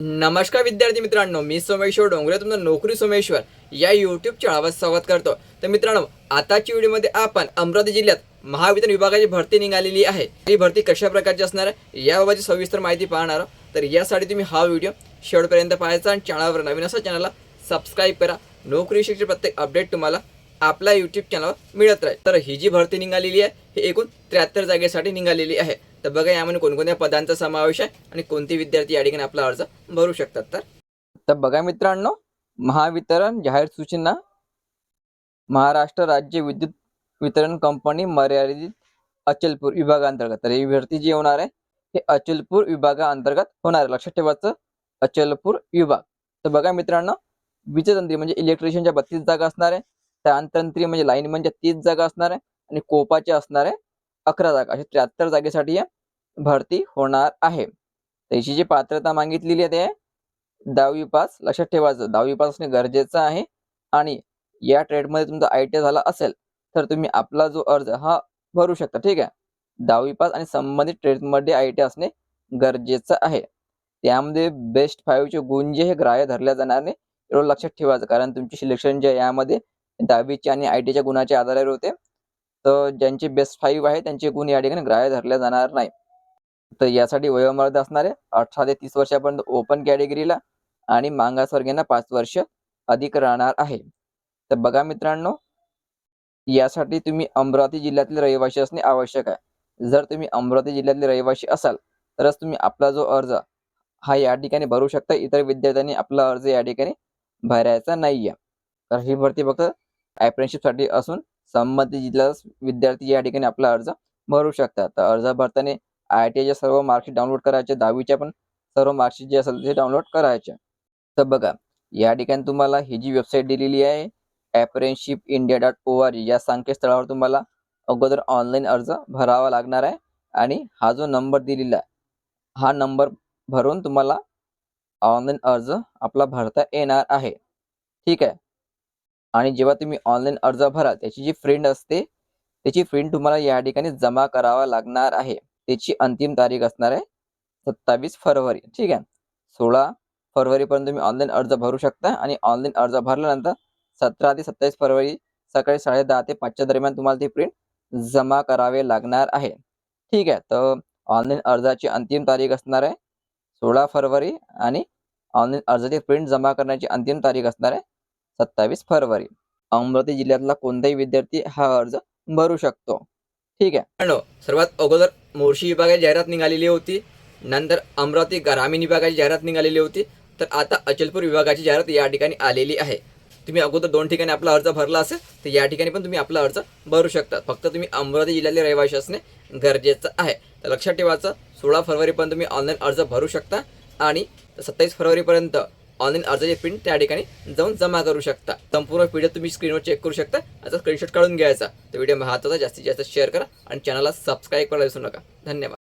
नमस्कार विद्यार्थी मित्रांनो मी सोमेश्वर डोंगरे तुमचं नोकरी सोमेश्वर या युट्यूब चॅनलवर स्वागत करतो. तर मित्रांनो आताच्या व्हिडिओमध्ये आपण अमरावती जिल्ह्यात महावितरण विभागाची भरती निघालेली आहे. ही भरती कशा प्रकारची असणार आहे याबाबतची सविस्तर माहिती पाहणार तर यासाठी तुम्ही हा व्हिडिओ शेवटपर्यंत पाहायचा आणि चॅनलवर नवीन असा चॅनलला सबस्क्राईब करा. नोकरी शिक्षण प्रत्येक अपडेट तुम्हाला आपल्या यूट्यूब चॅनलवर मिळत राहील. तर ही जी भरती निघालेली आहे ही एकूण त्र्याहत्तर जागेसाठी निघालेली आहे. तर बघा यामध्ये कोणकोणत्या पदांचा समावेश आहे आणि कोणते विद्यार्थी या ठिकाणी आपला अर्ज भरू शकतात तर? तर बघा मित्रांनो महावितरण जाहीर सूचना महाराष्ट्र राज्य विद्युत वितरण कंपनी मर्यादित अचलपूर विभागांतर्गत. तर ही भरती जी होणार आहे हे अचलपूर विभागाअंतर्गत होणार आहे. लक्षात ठेवायचं अचलपूर विभाग. तर बघा मित्रांनो वीजतंत्री म्हणजे इलेक्ट्रिशियनच्या बत्तीस जागा असणार आहे तांतंत्री म्हणजे लाईन म्हणजे तीस जागा असणार आहे आणि कोपाचे असणार आहे अकरा जागा अशा त्र्याहत्तर जागेसाठी भरती होणार आहे. त्याची जी पात्रता मागितलेली आहे ते दहावी पास. लक्षात ठेवायचं दहावी पास असणे गरजेचं आहे आणि या ट्रेडमध्ये तुमचा आय टी झाला असेल तर तुम्ही आपला जो अर्ज हा भरू शकता. ठीक आहे? दहावी पास आणि संबंधित ट्रेडमध्ये आय टी असणे गरजेचं आहे. त्यामध्ये बेस्ट फाईव्हचे गुण जे हे ग्राह्य धरल्या जाणार नाही एवढं लक्षात ठेवायचं कारण तुमचे सिलेक्शन जे यामध्ये दहावीच्या आणि आय टीच्या गुणाच्या आधारावर होते. तर ज्यांचे बेस्ट फाईव्ह आहे त्यांचे गुण या ठिकाणी ग्राह्य धरले जाणार नाही. तर यासाठी वयोमर्यादा असणार आहे अठरा ते तीस वर्षापर्यंत ओपन कॅटेगरीला आणि मागासवर्गीयांना पाच वर्ष अधिक राहणार आहे. तर बघा मित्रांनो यासाठी तुम्ही अमरावती जिल्ह्यातील रहिवासी असणे आवश्यक आहे. जर तुम्ही अमरावती जिल्ह्यातले रहिवासी असाल तरच तुम्ही आपला जो अर्ज हा या ठिकाणी भरू शकता. इतर विद्यार्थ्यांनी आपला अर्ज या ठिकाणी भरायचा नाहीये. तर ही भरती फक्त apprenticeship साठी असून संबंधित जिल्ह्यात विद्यार्थी या ठिकाणी आपला अर्ज भरू शकतात. अर्ज भरताना आय टी आयच्या सर्व मार्कशीट डाउनलोड करायचे दहावीच्या पण सर्व मार्कशीट जे असेल ते डाउनलोड करायचे. तर बघा या ठिकाणी तुम्हाला ही जी वेबसाईट दिलेली आहे apprenticeship India dot O R या संकेतस्थळावर तुम्हाला अगोदर ऑनलाईन अर्ज भरावा लागणार आहे. आणि हा जो नंबर दिलेला आहे हा नंबर भरून तुम्हाला ऑनलाईन अर्ज आपला भरता येणार आहे. ठीक आहे? आणि जेव्हा तुम्ही ऑनलाईन अर्ज भराल त्याची जी फ्रेंड असते त्याची फ्रेंड तुम्हाला या ठिकाणी जमा करावा लागणार आहे. त्याची अंतिम तारीख असणार आहे सत्तावीस फरवरी. ठीक आहे? सोळा फरवरीपर्यंत तुम्ही ऑनलाईन अर्ज भरू शकता आणि ऑनलाईन अर्ज भरल्यानंतर सतरा ते सत्तावीस फरवरी सकाळी साडे दहा ते पाचच्या दरम्यान तुम्हाला ती प्रिंट जमा करावे लागणार आहे. ठीक आहे? तर ऑनलाईन अर्जाची अंतिम तारीख असणार आहे सोळा फरवरी आणि ऑनलाईन अर्जाची प्रिंट जमा करण्याची अंतिम तारीख असणार आहे सत्तावीस फरवरी. अमरावती जिल्ह्यातला कोणताही विद्यार्थी हा अर्ज भरू शकतो. ठीक आहे. सर्वात अगोदर मोर्शी विभागाची जाहिरात निघालेली होती. नंतर अमरावती ग्रामीण विभागाची जाहिरात निघालेली होती. तर आता अचलपूर विभागाची जाहिरात या ठिकाणी आलेली आहे. तुम्ही अगोदर दोन ठिकाणी आपला अर्ज भरला असेल तर या ठिकाणी पण तुम्ही आपला अर्ज भरू शकता. फक्त तुम्ही अमरावती जिल्ह्यातले रहिवासी असणे गरजेचं आहे. तर लक्षात ठेवायचं सोळा फरवरीपर्यंत तुम्ही ऑनलाईन अर्ज भरू शकता. आणि सत्तावीस फरवरीपर्यंत ऑनलाईन अर्जाची प्रिंट त्या ठिकाणी जाऊन जमा करू शकता. संपूर्ण व्हिडिओ तुम्ही स्क्रीनवर चेक करू शकता. याचा स्क्रीनशॉट काढून घ्यायचा. तर व्हिडिओ महत्त्वाचा जास्तीत जास्त शेअर करा आणि चॅनलला सबस्क्राईब करायला विसरू नका. धन्यवाद.